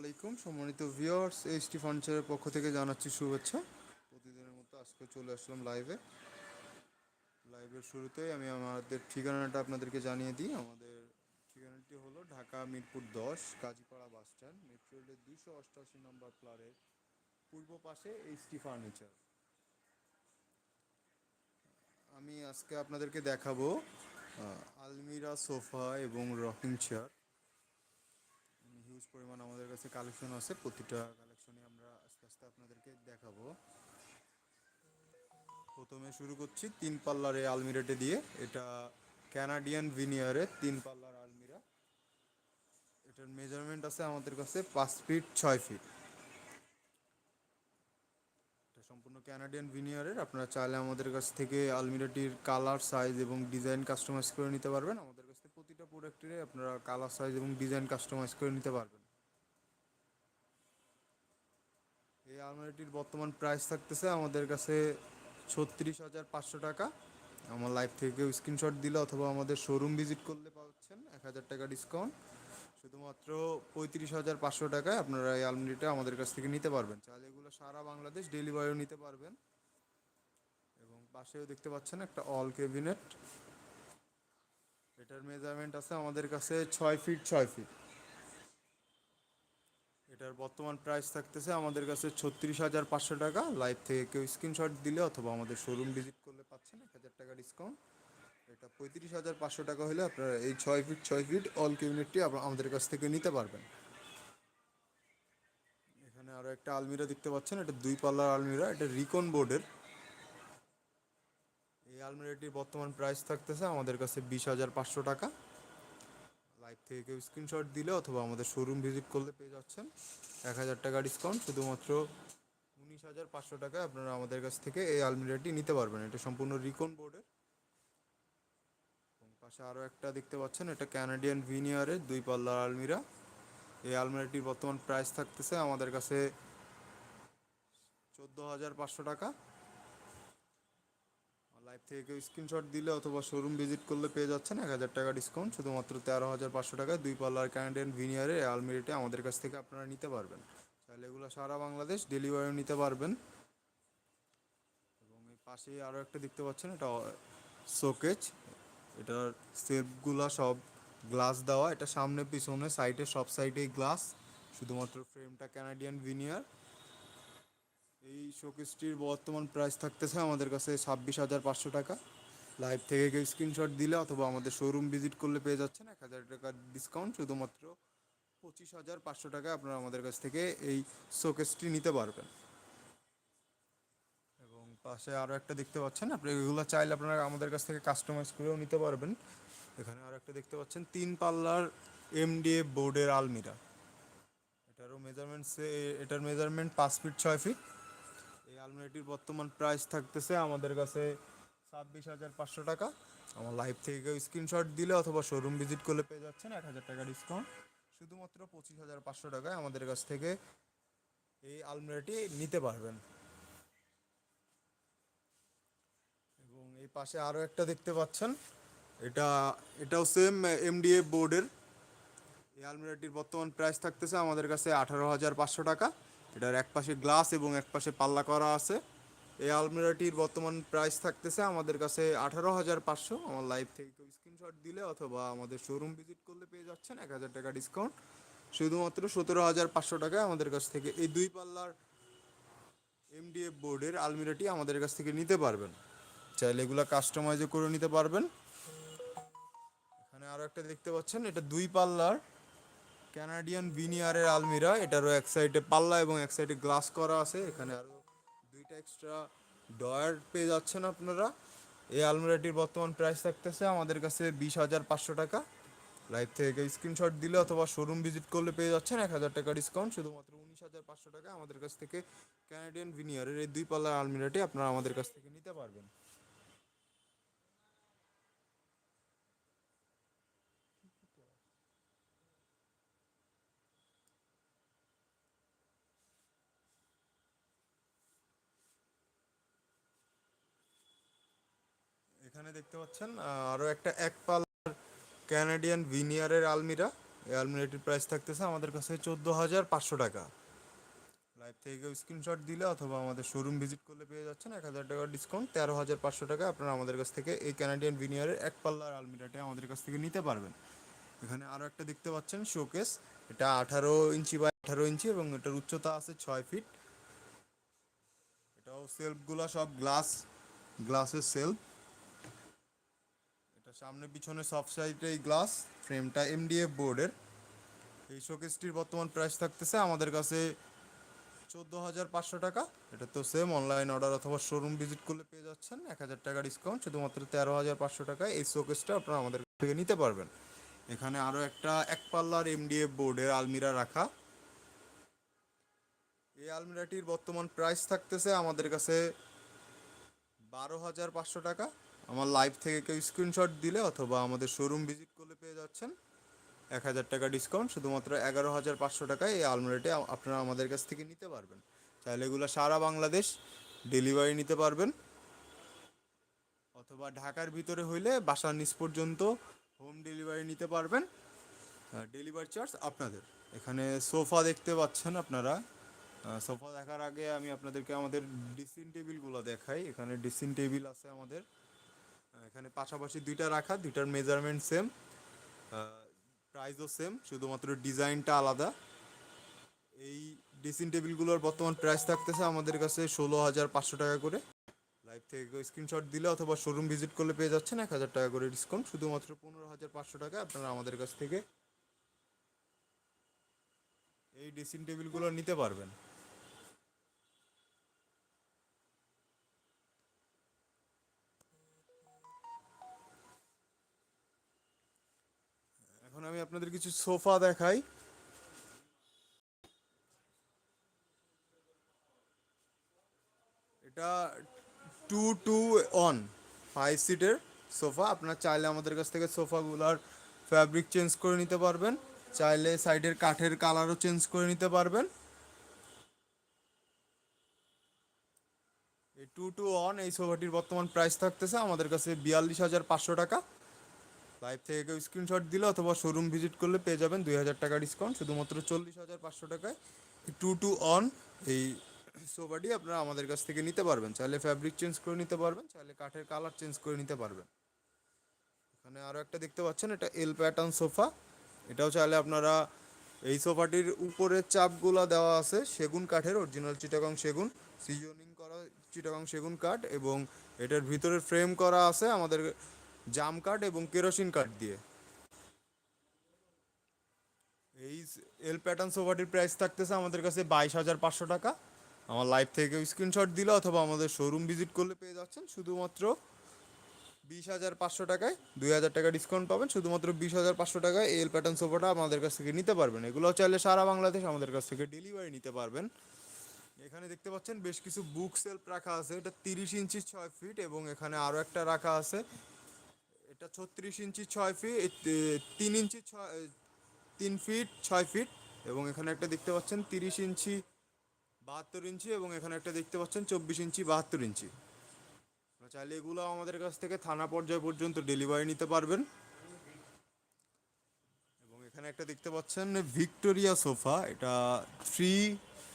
আলাইকুম। সম্মানিত viewers HT ফার্নিচারের পক্ষ থেকে জানাচ্ছি শুভেচ্ছা। প্রতিদিনের মতো আজকে চলে আসলাম লাইভে লাইভের শুরুতেই আমি আমাদের ঠিকানাটা আপনাদেরকে জানিয়ে দিই। আমাদের ঠিকানাটি হলো ঢাকা মিরপুর দশ কাজীপাড়া বাস স্ট্যান্ড মেট্রো রেলের দুশো অষ্টআশি নম্বর প্লারের পূর্ব পাশে এইচটি ফার্নিচার আমি আজকে আপনাদেরকে দেখাবো আলমিরা সোফা এবং রকিং চেয়ার হিউজ পরিমাণ আমাদের কাছে কালেকশন আছে। প্রতিটা কালেকশনে আমরা আস্তে আস্তে আপনাদেরকে দেখাবো। প্রথমে শুরু করছি তিন পাল্লার এই আলমিরাটি দিয়ে। এটা ক্যানাডিয়ান ভিনিয়ারের তিন পাল্লার আলমিরা। এটার মেজারমেন্ট আছে আমাদের কাছে পাঁচ ফিট ছয় ফিট এটা সম্পূর্ণ ক্যানাডিয়ান ভিনিয়ারের আপনারা চাইলে আমাদের কাছ থেকে আলমিরাটির কালার সাইজ এবং ডিজাইন কাস্টমাইজ করে নিতে পারবেন। আমাদের কাছ থেকে প্রতিটা প্রোডাক্টের আপনারা কালার সাইজ এবং ডিজাইন কাস্টমাইজ করে নিতে পারবেন। এই আলমারিটির বর্তমান প্রাইস থাকতেছে আমাদের কাছে ছত্রিশ হাজার পাঁচশো টাকা। আমার লাইভ থেকে স্ক্রিনশট দিলে অথবা আমাদের শোরুম ভিজিট করলে পাচ্ছেন এক হাজার টাকা ডিসকাউন্ট শুধুমাত্র পঁয়ত্রিশ হাজার পাঁচশো টাকায় আপনারা এই আলমারিটা আমাদের কাছ থেকে নিতে পারবেন। চাইলে এগুলো সারা বাংলাদেশ ডেলিভারিও নিতে পারবেন। এবং পাশেও দেখতে পাচ্ছেন একটা অল কেবিনেট এটার মেজারমেন্ট আছে আমাদের কাছে ছয় ফিট ছয় ফিট এটার বর্তমান প্রাইস থাকতেছে আমাদের কাছে ছত্রিশ হাজার পাঁচশো টাকা। লাইভ থেকে কেউ স্ক্রিনশট দিলে অথবা আমাদের শোরুম ভিজিট করলে পাচ্ছেন এক হাজার টাকা ডিসকাউন্ট এটা পঁয়ত্রিশ হাজার পাঁচশো টাকা হলে আপনারা এই ছয় ফিট ছয় ফিট অল কিউনিটটি আমাদের কাছ থেকে নিতে পারবেন। এখানে আরও একটা আলমিরা দেখতে পাচ্ছেন, এটা দুই পাল্লার আলমিরা, এটা রিকন বোর্ডের এই আলমিরাটির বর্তমান প্রাইস থাকতেছে আমাদের কাছে বিশ হাজার পাঁচশো টাকা। লাইভ থেকে কেউ স্ক্রিনশট দিলে অথবা আমাদের শোরুম ভিজিট করলে পেয়ে যাচ্ছেন। এক হাজার টাকা ডিসকাউন্ট শুধুমাত্র উনিশ হাজার পাঁচশো টাকায় আপনারা আমাদের কাছ থেকে এই আলমিরাটি নিতে পারবেন। এটা সম্পূর্ণ রিকন বোর্ডের পাশে আরও একটা দেখতে পাচ্ছেন, এটা ক্যানাডিয়ান ভিনিয়ারের দুই পাল্লার আলমিরা। এই আলমিরাটির বর্তমান প্রাইস থাকতেছে আমাদের কাছে চোদ্দ হাজার পাঁচশো টাকা। লাইভ থেকে কেউ স্ক্রিনশট দিলে অথবা শোরুম ভিজিট করলে পেয়ে যাচ্ছেন এক হাজার টাকা ডিসকাউন্ট শুধুমাত্র তেরো হাজার পাঁচশো টাকায় দুই পাল্লার ক্যানাডিয়ান ভিনিয়ারে আলমিরিটা আমাদের কাছ থেকে আপনারা নিতে পারবেন। তাহলে এগুলো সারা বাংলাদেশ ডেলিভারিও নিতে পারবেন। এবং এই পাশেই আরও একটা দেখতে পাচ্ছেন, এটা শোকেজ এটার সেলফগুলা সব গ্লাস দেওয়া, এটা সামনে পিছনে সাইডে সব সাইডেই গ্লাস শুধুমাত্র ফ্রেমটা ক্যানাডিয়ান ভিনিয়ার এই শোকেসটির বর্তমান প্রাইস থাকতেছে আমাদের কাছে ছাব্বিশ হাজার পাঁচশো টাকা। লাইভ থেকে কেউ স্ক্রিনশট দিলে অথবা আমাদের শোরুম ভিজিট করলে পেয়ে যাচ্ছেন এক হাজার টাকার ডিসকাউন্ট শুধুমাত্র পঁচিশ হাজার পাঁচশো টাকা আপনারা আমাদের কাছ থেকে এই শোকেসটি নিতে পারবেন। এবং পাশে আরও একটা দেখতে পাচ্ছেন, আপনি এগুলো চাইলে আপনারা আমাদের কাছ থেকে কাস্টমাইজ করেও নিতে পারবেন। এখানে আরও একটা দেখতে পাচ্ছেন, তিন পাল্লার এমডিএফ বোর্ডের আলমিরা। এটারও মেজারমেন্ট এটার মেজারমেন্ট পাঁচ ফিট ছয় ফিট এই আলমারিটির বর্তমান প্রাইস থাকতেছে আমাদের কাছে ছাব্বিশ হাজার পাঁচশো টাকা। আমার লাইভ থেকে কেউ স্ক্রিনশট দিলে অথবা শোরুম ভিজিট করলে পেয়ে যাচ্ছেন এক হাজার টাকা ডিসকাউন্ট শুধুমাত্র পঁচিশ হাজার পাঁচশো টাকায় আমাদের কাছ থেকে এই আলমারিটি নিতে পারবেন। এবং এই পাশে আরও একটা দেখতে পাচ্ছেন, এটা, এটাও সেম এমডিএফ বোর্ডের এই আলমিরাটির বর্তমান প্রাইস থাকতেছে আমাদের কাছে আঠারো হাজার পাঁচশো টাকা। এটার এক পাশে গ্লাস এবং এক পাশে পাল্লা করা আছে। এই আলমিরাটির বর্তমান প্রাইস থাকতেছে আমাদের কাছে আঠারো হাজার পাঁচশো। আমার লাইভ থেকে কেউ স্ক্রিনশট দিলে অথবা আমাদের শোরুম ভিজিট করলে পেয়ে যাচ্ছেন এক হাজার টাকা ডিসকাউন্ট শুধুমাত্র সতেরো হাজার পাঁচশো টাকায় আমাদের কাছ থেকে এই দুই পাল্লার এমডিএফ বোর্ডের আলমিরাটি আমাদের কাছ থেকে নিতে পারবেন। চাইলে এগুলো কাস্টমাইজও করে নিতে পারবেন। এখানে আরও একটা দেখতে পাচ্ছেন, এটা দুই পাল্লার ক্যানাডিয়ান ভিনিয়ারের আলমিরা, এটারও এক সাইডে পাল্লা এবং এক সাইডে গ্লাস করা আছে, এখানে আরও দুইটা এক্সট্রা ডয়ার পেয়ে যাচ্ছেন আপনারা। এই আলমিরাটির বর্তমান প্রাইস থাকতেছে আমাদের কাছে বিশ হাজার পাঁচশো টাকা। লাইভ থেকে স্ক্রিনশট দিলে অথবা শোরুম ভিজিট করলে পেয়ে যাচ্ছেন এক হাজার টাকা ডিসকাউন্ট শুধুমাত্র উনিশ হাজার পাঁচশো টাকা আমাদের কাছ থেকে ক্যানাডিয়ান ভিনিয়ারের এই দুই পাল্লার আলমিরাটি আপনারা আমাদের কাছ থেকে নিতে পারবেন। এখানে দেখতে পাচ্ছেন আরও একটা এক পাল্লার ক্যানাডিয়ান ভিনিয়ারের আলমিরা। এই আলমিরাটির প্রাইস থাকতেছে আমাদের কাছে চোদ্দ হাজার পাঁচশো টাকা। লাইভ থেকে কেউ স্ক্রিনশট দিলে অথবা আমাদের শোরুম ভিজিট করলে পেয়ে যাচ্ছেন এক হাজার টাকার ডিসকাউন্ট তেরো হাজার পাঁচশো টাকা। আপনারা আমাদের কাছ থেকে এই ক্যানাডিয়ান ভিনিয়ারের এক পাল্লার আলমিরাটি আমাদের কাছ থেকে নিতে পারবেন। এখানে আরও একটা দেখতে পাচ্ছেন শোকেস এটা আঠারো ইঞ্চি বা আঠারো ইঞ্চি এবং এটার উচ্চতা আছে ছয় ফিট এটাও সেলফগুলো সব গ্লাস গ্লাসের সেলফ সামনে পিছনে সব সাইডে এই গ্লাস ফ্রেমটা এমডিএফ বোর্ডের এই শোকেসটির বর্তমান প্রাইস থাকতেছে আমাদের কাছে চোদ্দ হাজার পাঁচশো টাকা। এটা তো সেম অনলাইন অর্ডার অথবা শোরুম ভিজিট করলে পেয়ে যাচ্ছেন। এক হাজার টাকা ডিসকাউন্ট শুধুমাত্র তেরো হাজার পাঁচশো টাকায় এই শোকেসটা আপনারা আমাদের থেকে নিতে পারবেন। এখানে আরও একটা এক পাল্লার এমডিএফ বোর্ডের আলমিরা রাখা। এই আলমিরাটির বর্তমান প্রাইস থাকতেছে আমাদের কাছে বারো হাজার পাঁচশো টাকা। আমার লাইভ থেকে কেউ স্ক্রিনশট দিলে অথবা আমাদের শোরুম ভিজিট করলে পেয়ে যাচ্ছেন। এক হাজার টাকা ডিসকাউন্ট শুধুমাত্র এগারো হাজার পাঁচশো টাকায় এই আলমিরাটি আপনারা আমাদের কাছ থেকে নিতে পারবেন। চাইলে এগুলো সারা বাংলাদেশ ডেলিভারি নিতে পারবেন। অথবা ঢাকার ভিতরে হইলে বাসার নিচ পর্যন্ত হোম ডেলিভারি নিতে পারবেন। ডেলিভারি চার্জ আপনাদের। এখানে সোফা দেখতে পাচ্ছেন আপনারা। সোফা দেখার আগে আমি আপনাদেরকে আমাদের ড্রেসিং টেবিলগুলো দেখাই। এখানে ড্রেসিং টেবিল আছে আমাদের। এখানে পাশাপাশি দুইটা রাখা, দুইটার মেজারমেন্ট সেম প্রাইসও সেম শুধুমাত্র ডিজাইনটা আলাদা। এই ড্রেসিং টেবিলগুলোর বর্তমান প্রাইস থাকতেছে আমাদের কাছে ষোলো হাজার পাঁচশো টাকা করে। লাইভ থেকে স্ক্রিনশট দিলে অথবা শোরুম ভিজিট করলে পেয়ে যাচ্ছেন এক হাজার টাকা করে ডিসকাউন্ট শুধুমাত্র পনেরো হাজার পাঁচশো টাকা আপনারা আমাদের কাছ থেকে এই ড্রেসিং টেবিলগুলো নিতে পারবেন এখন আমি আপনাদের কিছু সোফা দেখাই। এটা টু টু অন ফাইভ সিটের সোফা। আপনার চাইলে আমাদের কাছ থেকে সোফাগুলার ফ্যাব্রিক চেঞ্জ করে নিতে পারবেন। চাইলে সাইডের কাঠের কালারও চেঞ্জ করে নিতে পারবেন। এই টু টু অন এই সোফাটির বর্তমান প্রাইস থাকতেছে আমাদের কাছে বিয়াল্লিশ হাজার পাঁচশো টাকা। লাইভ থেকে কেউ স্ক্রিনশট দিলে অথবা শোরুম ভিজিট করলে পেয়ে যাবেন দুই হাজার টাকা ডিসকাউন্ট শুধুমাত্র চল্লিশ হাজার পাঁচশো টাকায় টু টু অন এই সোফাটি আপনারা আমাদের কাছ থেকে নিতে পারবেন। চাইলে ফ্যাব্রিক চেঞ্জ করে নিতে পারবেন, চাইলে কাঠের কালার চেঞ্জ করে নিতে পারবেন। এখানে আরও একটা দেখতে পাচ্ছেন, এটা এল প্যাটার্ন সোফা এটাও চাইলে আপনারা এই সোফাটির উপরের চাপগুলো দেওয়া আছে, সেগুন কাঠের অরিজিনাল চিটাগং সেগুন সিজনিং করা চিটাগং সেগুন কাঠ এবং এটার ভিতরে ফ্রেম করা আছে আমাদের জাম কাঠ এবং কেরোসিন কাঠ দিয়ে। এই এল প্যাটার্ন সোফাটির প্রাইস থাকতেছে আমাদের কাছে বাইশ হাজার পাঁচশো টাকা। আমার লাইভ থেকে স্ক্রিনশট দিলে অথবা আমাদের শোরুম ভিজিট করলে পেয়ে যাচ্ছেন। শুধুমাত্র বিশ হাজার পাঁচশো টাকায় দুই হাজার টাকা ডিসকাউন্ট পাবেন। শুধুমাত্র বিশ হাজার পাঁচশো টাকায় এল প্যাটার্ন সোফাটা আমাদের কাছ থেকে নিতে পারবেন। এগুলো চাইলে সারা বাংলাদেশ আমাদের কাছ থেকে ডেলিভারি নিতে পারবেন। এখানে দেখতে পাচ্ছেন বেশ কিছু বুক সেলফ রাখা আছে। এটা তিরিশ ইঞ্চি ছয় ফিট এবং এখানে আরও একটা রাখা আছে। এটা ছত্রিশ ইঞ্চি ছয় ফিট তিন ইঞ্চি ছয় তিন ফিট ছয় ফিট এবং এখানে একটা দেখতে পাচ্ছেন তিরিশ ইঞ্চি বাহাত্তর ইঞ্চি এবং এখানে একটা দেখতে পাচ্ছেন চব্বিশ ইঞ্চি বাহাত্তর ইঞ্চি। চাইলে এগুলো আমাদের কাছ থেকে থানা পর্যায় পর্যন্ত ডেলিভারি নিতে পারবেন। এবং এখানে একটা দেখতে পাচ্ছেন ভিক্টোরিয়া সোফা, এটা থ্রি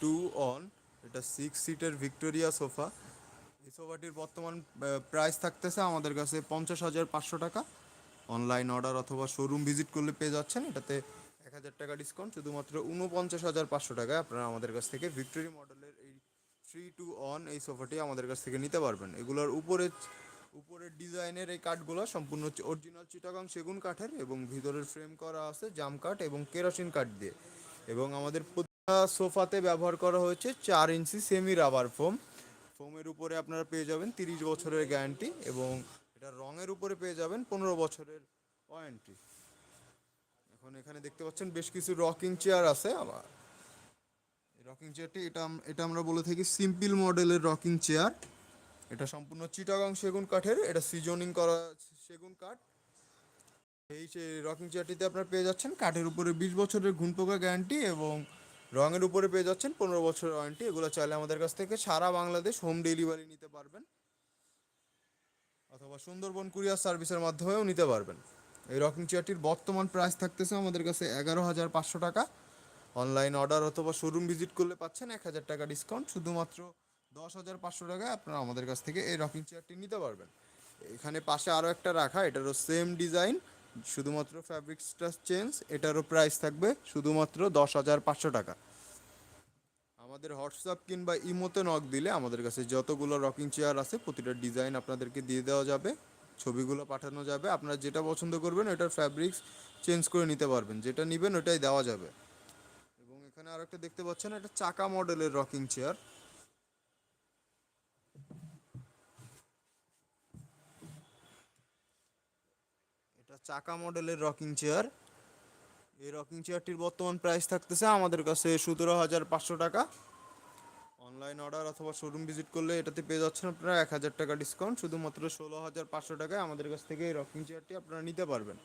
টু অন এটা সিক্স সিটের ভিক্টোরিয়া সোফা। এই সোফাটির বর্তমান প্রাইস থাকতেছে আমাদের কাছে পঞ্চাশ হাজার পাঁচশো টাকা। অনলাইন অর্ডার অথবা শোরুম ভিজিট করলে পেয়ে যাচ্ছেন। এটাতে এক হাজার টাকা ডিসকাউন্ট শুধুমাত্র উনপঞ্চাশ হাজার পাঁচশো টাকায় আপনারা আমাদের কাছ থেকে ভিক্টোরি মডেলের এই থ্রি টু অন এই সোফাটি আমাদের কাছ থেকে নিতে পারবেন। এগুলোর উপরে, উপরের ডিজাইনের এই কাঠগুলো সম্পূর্ণ হচ্ছে অরিজিনাল চিটাগাং সেগুন কাঠের এবং ভিতরের ফ্রেম করা আছে জাম কাঠ এবং কেরোসিন কাঠ দিয়ে। এবং আমাদের সোফাতে ব্যবহার করা হয়েছে চার ইঞ্চি সেমি রাবার ফোম ফোমের উপরে আপনারা পেয়ে যাবেন তিরিশ বছরের গ্যারান্টি এবং এটা রঙের উপরে পেয়ে যাবেন পনেরো বছরের ওয়ারেন্টি। এখন এখানে দেখতে পাচ্ছেন বেশ কিছু রকিং চেয়ার আছে আবার। রকিং চেয়ারটি, এটা এটা আমরা বলে থাকি সিম্পল মডেলের রকিং চেয়ার। এটা সম্পূর্ণ চিটাগাং সেগুন কাঠের, এটা সিজনিং করা সেগুন কাঠ। এই রকিং চেয়ারটিতে আপনারা পেয়ে যাচ্ছেন কাঠের উপরে বিশ বছরের ঘুন পোকা গ্যারান্টি এবং রঙের উপরে পেয়ে যাচ্ছেন পনেরো বছরের ওয়ারেন্টি এগুলো চাইলে আমাদের কাছ থেকে সারা বাংলাদেশ হোম ডেলিভারি নিতে পারবেন। অথবা সুন্দরবন কুরিয়ার সার্ভিসের মাধ্যমেও নিতে পারবেন। এই রকিং চেয়ারটির বর্তমান প্রাইস থাকতেছে আমাদের কাছে এগারো হাজার পাঁচশো টাকা। অনলাইন অর্ডার অথবা শোরুম ভিজিট করলে পাচ্ছেন এক হাজার টাকা ডিসকাউন্ট শুধুমাত্র দশ হাজার পাঁচশো টাকায় আপনারা আমাদের কাছ থেকে এই রকিং চেয়ারটি নিতে পারবেন। এখানে পাশে আরও একটা রাখা, এটারও সেম ডিজাইন শুধুমাত্র ফ্যাব্রিক্সটা চেঞ্জ এটারও প্রাইস থাকবে শুধুমাত্র দশ হাজার পাঁচশো টাকা। আমাদের হোয়াটসঅ্যাপ কিংবা ইমোতে নক দিলে আমাদের কাছে যতগুলো রকিং চেয়ার আছে, প্রতিটা ডিজাইন আপনাদেরকে দিয়ে দেওয়া যাবে, ছবিগুলো পাঠানো যাবে। আপনারা যেটা পছন্দ করবেন ওটার ফ্যাব্রিক্স চেঞ্জ করে নিতে পারবেন। যেটা নেবেন ওটাই দেওয়া যাবে। এবং এখানে আর একটা দেখতে পাচ্ছেন, এটা চাকা মডেলের রকিং চেয়ার এটা চাকা মডেলের রকিং চেয়ার এই রকিং চেয়ারটির বর্তমান প্রাইস থাকতেছে আমাদের কাছে সতেরো হাজার পাঁচশো টাকা। অনলাইন অর্ডার অথবা শোরুম ভিজিট করলে এটাতে পেয়ে যাচ্ছেন আপনারা এক হাজার টাকা ডিসকাউন্ট শুধুমাত্র ষোলো হাজার পাঁচশো টাকায় আমাদের কাছ থেকে এই রকিং চেয়ারটি আপনারা নিতে পারবেন।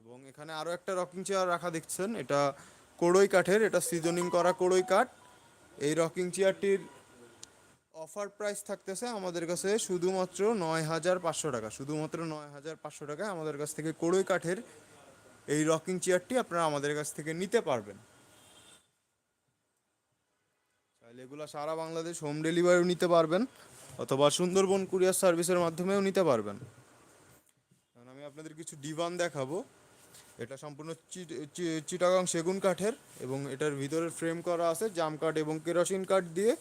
এবং এখানে আরও একটা রকিং চেয়ার রাখা দেখছেন, এটা কড়ই কাঠের, এটা সিজনিং করা কড়ই কাঠ। এই রকিং চেয়ারটির অফার প্রাইস থাকতেছে আমাদের কাছে শুধুমাত্র নয় হাজার পাঁচশো টাকা। শুধুমাত্র নয় হাজার পাঁচশো টাকায় আমাদের কাছ থেকে কড়ই কাঠের এই রকিং চেয়ারটি আপনারা আমাদের কাছ থেকে নিতে পারবেন। চাইলে এগুলো সারা বাংলাদেশ হোম ডেলিভারিও নিতে পারবেন অথবা সুন্দরবন কুরিয়ার সার্ভিসের মাধ্যমেও নিতে পারবেন। কারণ আমি আপনাদের কিছু ডিভান দেখাবো। এটা সম্পূর্ণ চিটাগাং সেগুন কাঠের এবং এটার ভিতরে ফ্রেম করা আছে জাম কাঠ এবং কেরোসিন কাঠ দিয়ে।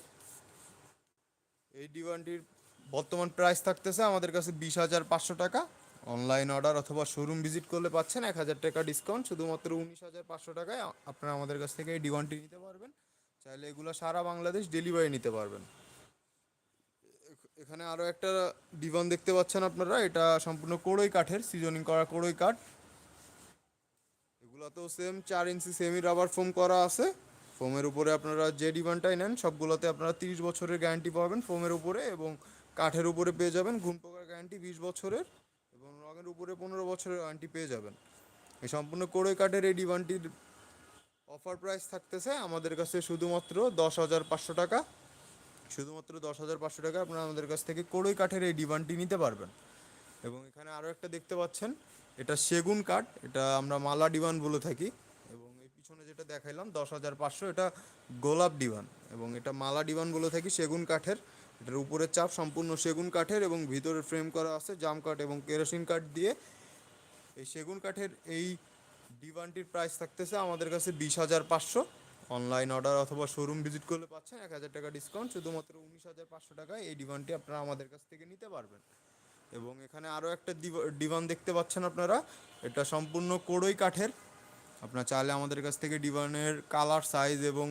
এই ডিভানটির বর্তমান প্রাইস থাকতেছে আমাদের কাছে বিশ হাজার পাঁচশো টাকা। অনলাইন অর্ডার অথবা শোরুম ভিজিট করলে পাচ্ছেন এক হাজার টাকা ডিসকাউন্ট শুধুমাত্র উনিশ হাজার পাঁচশো টাকায় আপনারা আমাদের কাছ থেকে এই ডিভানটি নিতে পারবেন। চাইলে এগুলো সারা বাংলাদেশ ডেলিভারি নিতে পারবেন। এখানে আরও একটা ডিভান দেখতে পাচ্ছেন আপনারা, এটা সম্পূর্ণ কোড়ই কাঠের সিজনিং করা কোড়ই কাঠ। এগুলোতেও সেম চার ইঞ্চি সেমি রাবার ফোম করা আছে। ফোমের উপরে আপনারা যে ডিভানটাই নেন, সবগুলোতে আপনারা তিরিশ বছরের গ্যারান্টি পাবেন ফোমের উপরে এবং কাঠের উপরে পেয়ে যাবেন ঘুম পোকার গ্যারান্টি বিশ বছরের এবং রঙের উপরে পনেরো বছরের ওয়ারেন্টি পেয়ে যাবেন। এই সম্পূর্ণ কোড়ই কাঠের এই ডিভানটির অফার প্রাইস থাকতেছে আমাদের কাছে শুধুমাত্র দশ হাজার পাঁচশো টাকা। শুধুমাত্র দশ হাজার পাঁচশো টাকা আপনারা আমাদের কাছ থেকে কোড়ই কাঠের এই ডিভানটি নিতে পারবেন। এবং এখানে আরও একটা দেখতে পাচ্ছেন, এটা সেগুন কাঠ, এটা আমরা মালা ডিভান বলে থাকি। পিছনে যেটা দেখাইলাম, দশ হাজার পাঁচশো, এটা গোলাপ ডিভান এবং এটা মালা ডিভান বলে থাকি সেগুন কাঠের। এটার উপরের চাপ সম্পূর্ণ সেগুন কাঠের এবং ভিতরে ফ্রেম করা আছে জাম কাঠ এবং কেরোসিন কাঠ দিয়ে। এই সেগুন কাঠের এই ডিভানটির প্রাইস থাকতেছে আমাদের কাছে বিশ হাজার পাঁচশো। অনলাইন অর্ডার অথবা শোরুম ভিজিট করলে পাচ্ছেন এক হাজার টাকা ডিসকাউন্ট, শুধুমাত্র উনিশ হাজার পাঁচশো টাকায় এই ডিভানটি আপনারা আমাদের কাছ থেকে নিতে পারবেন। এবং এখানে আরও একটা ডিভান দেখতে পাচ্ছেন আপনারা, এটা সম্পূর্ণ কোড়ই কাঠের। আপনারা চাইলে আমাদের কাছ থেকে ডিভানের কালার সাইজ এবং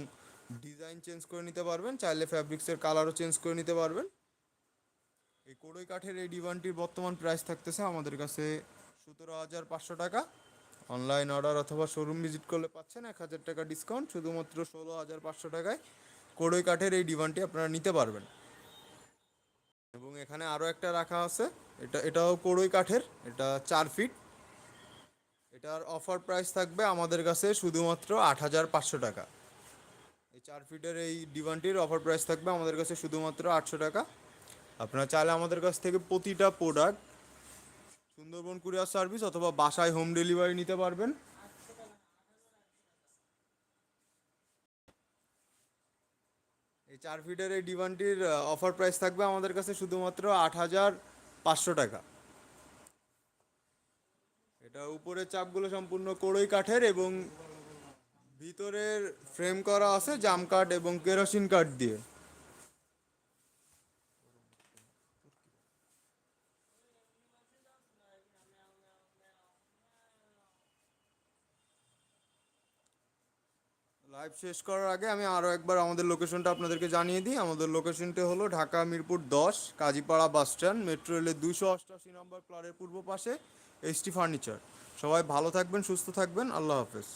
ডিজাইন চেঞ্জ করে নিতে পারবেন। চাইলে ফ্যাব্রিক্সের কালারও চেঞ্জ করে নিতে পারবেন। এই কোড়ই কাঠের এই ডিভানটির বর্তমান প্রাইস থাকতেছে আমাদের কাছে সতেরো হাজার পাঁচশো টাকা। অনলাইন অর্ডার অথবা শোরুম ভিজিট করলে পাচ্ছেন এক হাজার টাকা ডিসকাউন্ট শুধুমাত্র ষোলো হাজার পাঁচশো টাকায় কোড়ই কাঠের এই ডিভানটি আপনারা নিতে পারবেন। এবং এখানে আরও একটা রাখা আছে। এটা, এটাও কোড়ই কাঠের, এটা চার ফিট এটার অফার প্রাইস থাকবে আমাদের কাছে শুধুমাত্র আট হাজার পাঁচশো টাকা। এই চার ফিটের এই ডিভানটির অফার প্রাইস থাকবে আমাদের কাছে শুধুমাত্র আটশো টাকা। আপনারা চাইলে আমাদের কাছ থেকে প্রতিটা প্রোডাক্ট সুন্দরবন কুরিয়ার সার্ভিস অথবা বাসায় হোম ডেলিভারি নিতে পারবেন। এই চার ফিটের এই ডিভানটির অফার প্রাইস থাকবে আমাদের কাছে শুধুমাত্র আট হাজার পাঁচশো টাকা। এটা উপরের চাপগুলো সম্পূর্ণ কোড়ই কাঠের এবং ভিতরের ফ্রেম করা আছে জাম কাঠ এবং কেরোসিন কাঠ দিয়ে। লাইভ শেষ করার আগে আমি আরও একবার আমাদের লোকেশনটা আপনাদেরকে জানিয়ে দিই। আমাদের লোকেশনটা হলো ঢাকা মিরপুর দশ, কাজীপাড়া বাস স্ট্যান্ড মেট্রো রেলের দুইশো অষ্টাশি নম্বর প্লারের পূর্ব পাশে। এইচটি ফার্নিচার সবাই ভালো থাকবেন সুস্থ থাকবেন আল্লাহ হাফেজ।